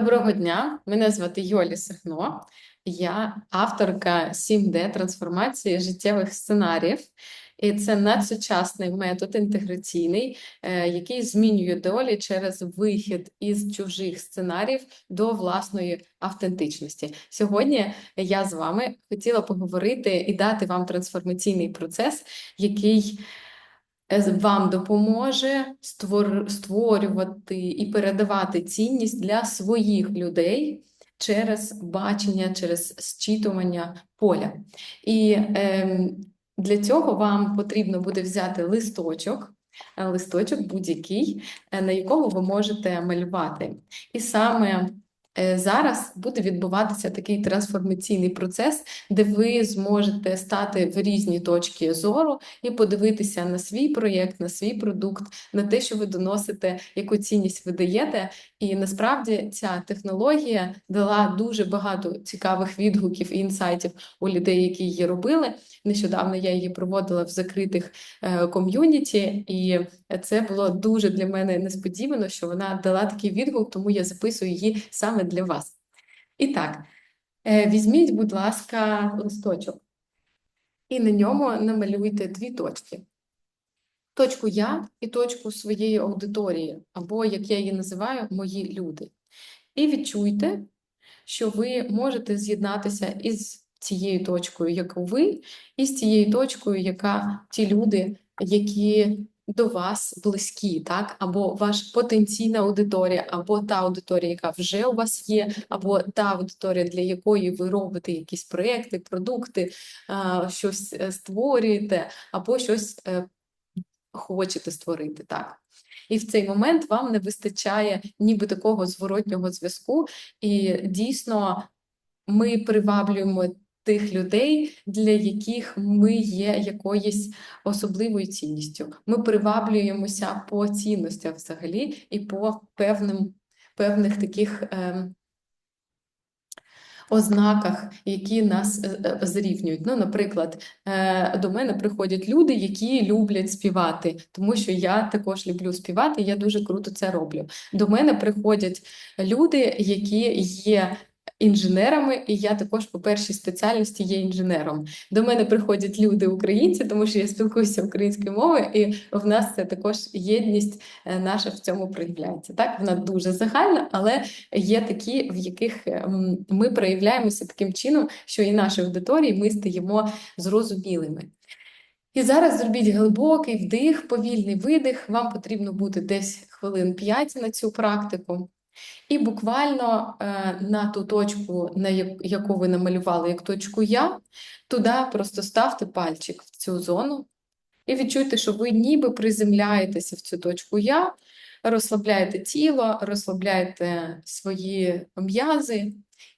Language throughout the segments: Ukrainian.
Доброго дня, мене звати Йолі Сахно. Я авторка 7D трансформації життєвих сценаріїв. І це надсучасний метод інтеграційний, е, який змінює долі через вихід із чужих сценаріїв до власної автентичності. Сьогодні я з вами хотіла поговорити і дати вам трансформаційний процес, який вам допоможе створ- створювати і передавати цінність для своїх людей через бачення, через зчитування поля. І ем, для цього вам потрібно буде взяти листочок, е, листочок будь-який, е, на якому ви можете малювати. І саме е, зараз буде відбуватися такий трансформаційний процес, де ви зможете стати в різні точки зору і подивитися на свій проєкт, на свій продукт, на те, що ви доносите, яку цінність ви даєте. І насправді ця технологія дала дуже багато цікавих відгуків і інсайтів у людей, які її робили. Нещодавно я її проводила в закритих е, ком'юніті, і це було дуже для мене несподівано, що вона дала такий відгук, тому я записую її саме для вас. І так, е, візьміть, будь ласка, листочок, і на ньому намалюйте дві точки. Точку я і точку своєї аудиторії, або, як я її називаю, мої люди. І відчуйте, що ви можете з'єднатися із цією точкою, яку ви, і з цією точкою, яка ті люди, які до вас близькі, так? Або ваша потенційна аудиторія, або та аудиторія, яка вже у вас є, або та аудиторія, для якої ви робите якісь проекти, продукти, щось е, створюєте, або щось е, хочете створити, так. І в цей момент вам не вистачає ніби такого зворотнього зв'язку, і дійсно ми приваблюємо тих людей, для яких ми є якоюсь особливою цінністю. Ми приваблюємося по цінностях взагалі і по певним, певних таких. ем, Ознаках, які нас е, е, зрівнюють. Ну, наприклад, е, до мене приходять люди, які люблять співати, тому що я також люблю співати, я дуже круто це роблю. До мене приходять люди, які є інженерами, і я також по першій спеціальності є інженером. До мене приходять люди українці, тому що я спілкуюся українською мовою, і в нас це також єдність е, наша в цьому проявляється. Так, вона дуже загальна, але є такі, в яких ем, ми проявляємося таким чином, що і нашій аудиторії ми стаємо зрозумілими. І зараз зробіть глибокий вдих, повільний видих. Вам потрібно буде десь хвилин 5 на цю практику. І буквально е, на ту точку, на яку ви намалювали як точку Я, туди просто ставте пальчик в цю зону і відчуйте, що ви ніби приземляєтеся в цю точку Я, розслабляєте тіло, розслабляєте свої м'язи.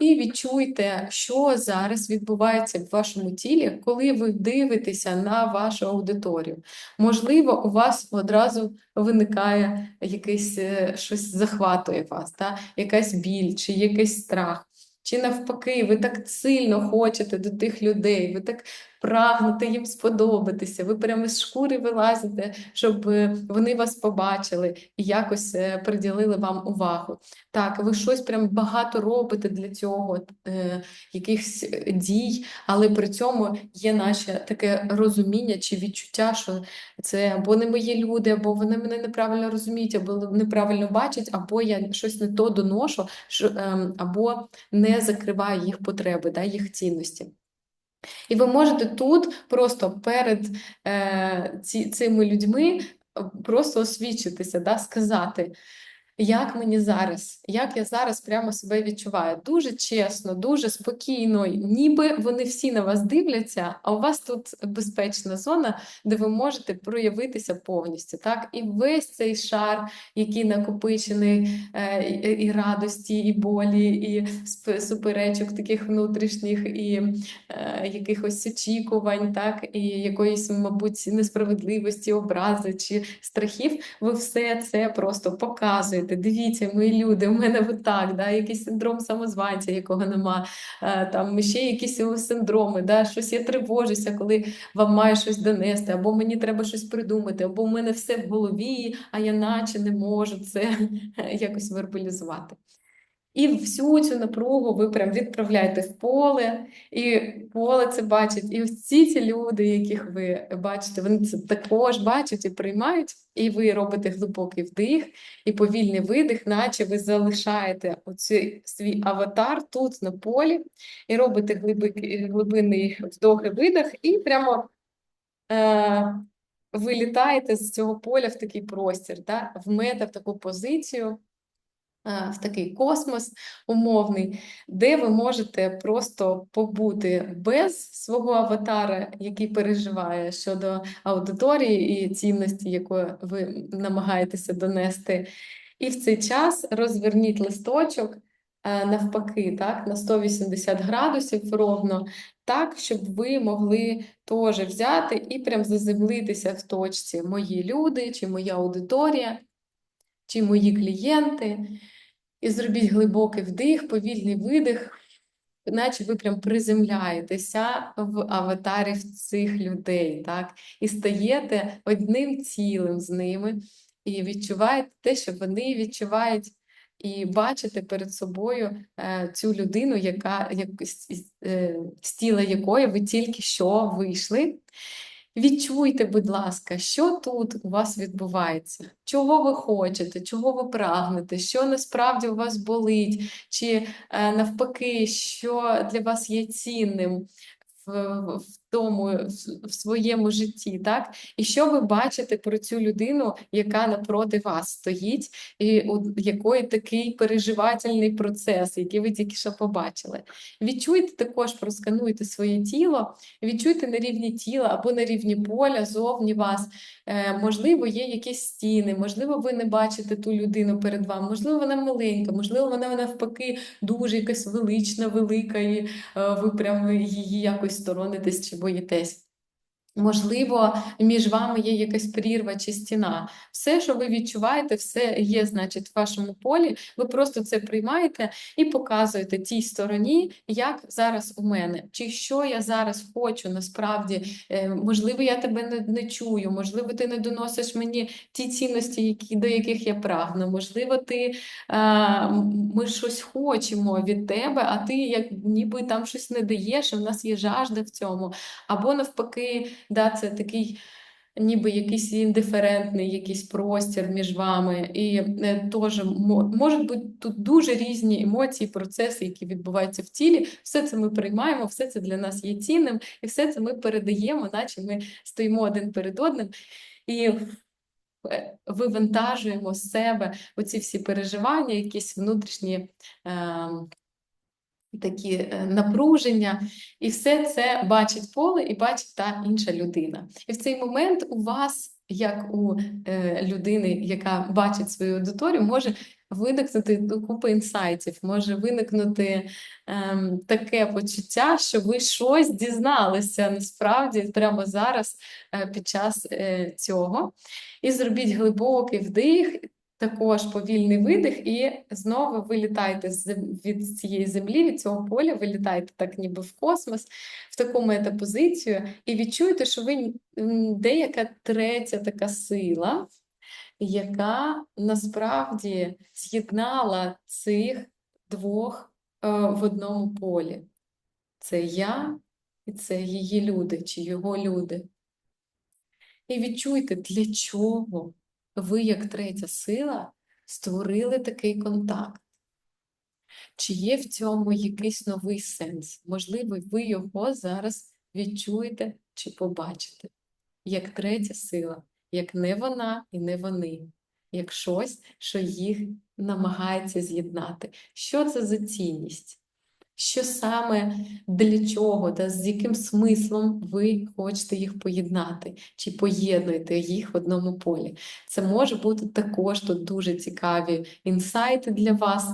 І відчуйте, що зараз відбувається в вашому тілі, коли ви дивитеся на вашу аудиторію. Можливо, у вас одразу виникає якесь е, щось захватує вас, та? якась біль, чи якийсь страх. Чи навпаки, ви так сильно хочете до тих людей, ви так прагнете їм сподобатися, ви прямо з шкури вилазите, щоб е, вони вас побачили і якось е, приділили вам увагу. Так, ви щось прям багато робите для цього, е, якихось е, дій, але при цьому є наше таке розуміння чи відчуття, що це або не мої люди, або вони мене неправильно розуміють, або неправильно бачать, або я щось не то доношу, ем, або не закриваю їх потреби, да, їх цінності. І ви можете тут просто перед е, ці, цими людьми е, просто освідчитися, да, сказати, як мені зараз, як я зараз прямо себе відчуваю. Дуже чесно, дуже спокійно, ніби вони всі на вас дивляться, а у вас тут безпечна зона, де ви можете проявитися повністю. Так? І весь цей шар, який накопичений е, і, радості, і болі, і суперечок таких внутрішніх, і е, якихось очікувань, так, і якоїсь, мабуть, несправедливості, образи чи страхів, ви все це просто показуєте. Дивіться, мої люди, у мене отак, да, якийсь синдром самозванця, якого нема, е, там ще якісь синдроми, да, щось я тривожуся, коли вам маю щось донести, або мені треба щось придумати, або в мене все в голові, а я наче не можу це якось вербалізувати. І всю цю напругу ви прям відправляєте в поле, і поле це бачить. І всі ці люди, яких ви бачите, вони це також бачать і приймають, і ви робите глибокий вдих і повільний видих, наче ви залишаєте оцей свій аватар тут на полі, і робите глибокий, глибинний вдох і видих, і прямо е, вилітаєте з цього поля в такий простір, да? в мета, в таку позицію в такий космос умовний, де ви можете просто побути без свого аватара, який переживає щодо аудиторії і цінності, яку ви намагаєтеся донести. І в цей час розверніть листочок навпаки, так, на 180 градусів ровно, так, щоб ви могли теж взяти і прям заземлитися в точці мої люди, чи моя аудиторія, чи мої клієнти. І зробіть глибокий вдих, повільний видих, наче ви прям приземляєтеся в аватарів цих людей, так? І стаєте одним цілим з ними, і відчуваєте те, що вони відчувають, і бачите перед собою е, цю людину, яка як, е, з тіла якої ви тільки що вийшли. Відчуйте, будь ласка, що тут у вас відбувається, чого ви хочете, чого ви прагнете, що насправді у вас болить, чи е, навпаки, що для вас є цінним в тому, в своєму житті, так? І що ви бачите про цю людину, яка напроти вас стоїть, і у якої такий переживательний процес, який ви тільки що побачили. Відчуйте також, проскануйте своє тіло, відчуйте на рівні тіла або на рівні поля, зовні вас. Е, Можливо, є якісь стіни, можливо, ви не бачите ту людину перед вами, можливо, вона маленька, можливо, вона навпаки дуже якась велична, велика, і е, ви прямо її якось сторонитесь боїтесь. Можливо, між вами є якась прірва чи стіна. Все, що ви відчуваєте, все є, значить, в вашому полі. Ви просто це приймаєте і показуєте тій стороні, як зараз у мене, чи що я зараз хочу насправді. Е, можливо, я тебе не, не чую, можливо, ти не доносиш мені ті цінності, які, до яких я прагну. Можливо, ти а, ми щось хочемо від тебе, а ти як ніби там щось не даєш, і в нас є жажда в цьому. Або навпаки. Да, Це такий ніби якийсь індиферентний якийсь простір між вами. І е, теж можуть бути тут дуже різні емоції, процеси, які відбуваються в тілі. Все це ми приймаємо, все це для нас є цінним, і все це ми передаємо, наче ми стоїмо один перед одним. І е, вивантажуємо з себе оці всі переживання, якісь внутрішні е, такі е, напруження, і все це бачить поле і бачить та інша людина. І в цей момент у вас, як у е, людини, яка бачить свою аудиторію, може виникнути купа інсайтів, може виникнути ем, таке почуття, що ви щось дізналися насправді прямо зараз е, під час е, цього. І зробіть глибокий вдих. Також повільний видих, і знову ви літаєте від цієї землі, від цього поля, ви літаєте так, ніби в космос, в таку метапозицію, і відчуєте, що ви деяка третя така сила, яка насправді з'єднала цих двох е, в одному полі. Це я і це її люди чи його люди. І відчуйте, для чого ви, як третя сила, створили такий контакт. Чи є в цьому якийсь новий сенс? Можливо, ви його зараз відчуєте чи побачите, як третя сила, як не вона і не вони, як щось, що їх намагається з'єднати. Що це за цінність? Що саме для чого, та з яким смислом ви хочете їх поєднати, чи поєднуєте їх в одному полі. Це може бути також тут дуже цікаві інсайти для вас,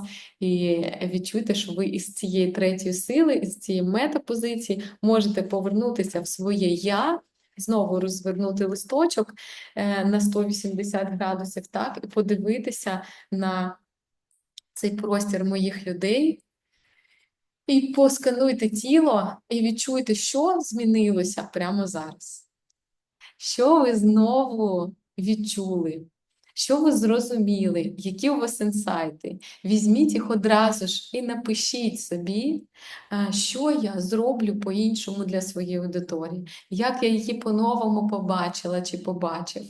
і відчуйте, що ви із цієї третьої сили, із цієї метапозиції можете повернутися в своє я. Знову розвернути листочок е, на 180 градусів, так, і подивитися на цей простір моїх людей, і поскануйте тіло і відчуйте, що змінилося прямо зараз. Що ви знову відчули? що ви зрозуміли, які у вас інсайти. Візьміть їх одразу ж і напишіть собі, е, що я зроблю по-іншому для своєї аудиторії, як я її по-новому побачила чи побачив.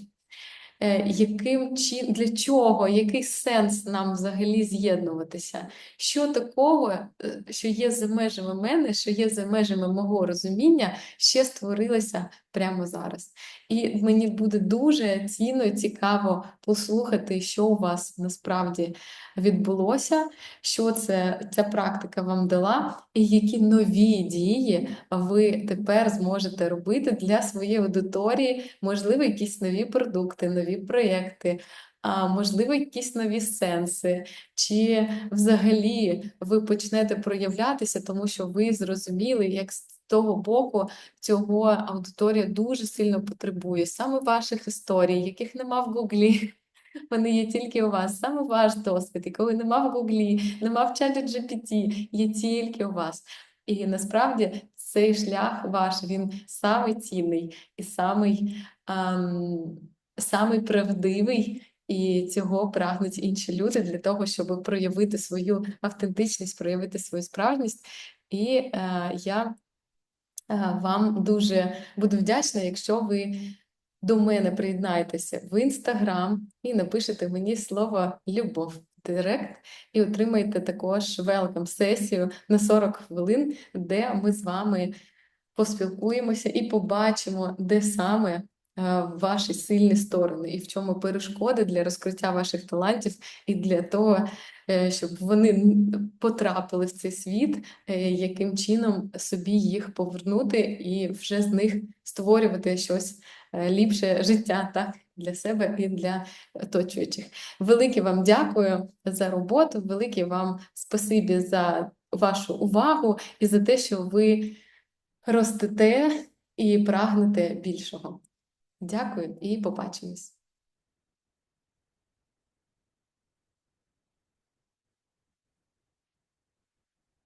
Е, Яким чин, для чого, який сенс нам взагалі з'єднуватися? Що такого, е, що є за межами мене, що є за межами мого розуміння, ще створилося прямо зараз. І мені буде дуже цінно цікаво послухати, що у вас насправді відбулося, що це, ця практика вам дала, і які нові дії ви тепер зможете робити для своєї аудиторії, можливо, якісь нові продукти, нові проєкти. А можливо, якісь нові сенси, чи взагалі ви почнете проявлятися, тому що ви зрозуміли, як того боку цього аудиторія дуже сильно потребує саме ваших історій, яких нема в Гуглі. Вони є тільки у вас, саме ваш досвід, якого нема в Гуглі, нема в чаті GPT, є тільки у вас. І насправді цей шлях ваш, він самий цінний і самий, ам, самий правдивий, і цього прагнуть інші люди для того, щоб проявити свою автентичність, проявити свою справжність. І е, я вам дуже буду вдячна, якщо ви до мене приєднаєтеся в інстаграм і напишете мені слово любов в директ і отримаєте також велкам сесію на 40 хвилин, де ми з вами поспілкуємося і побачимо, де саме е, ваші сильні сторони і в чому перешкоди для розкриття ваших талантів і для того, е, щоб вони потрапили в цей світ, е, яким чином собі їх повернути і вже з них створювати щось е, ліпше життя, так, для себе і для оточуючих. Велике вам дякую за роботу, велике вам спасибі за вашу увагу і за те, що ви ростете і прагнете більшого. Дякую і побачимось.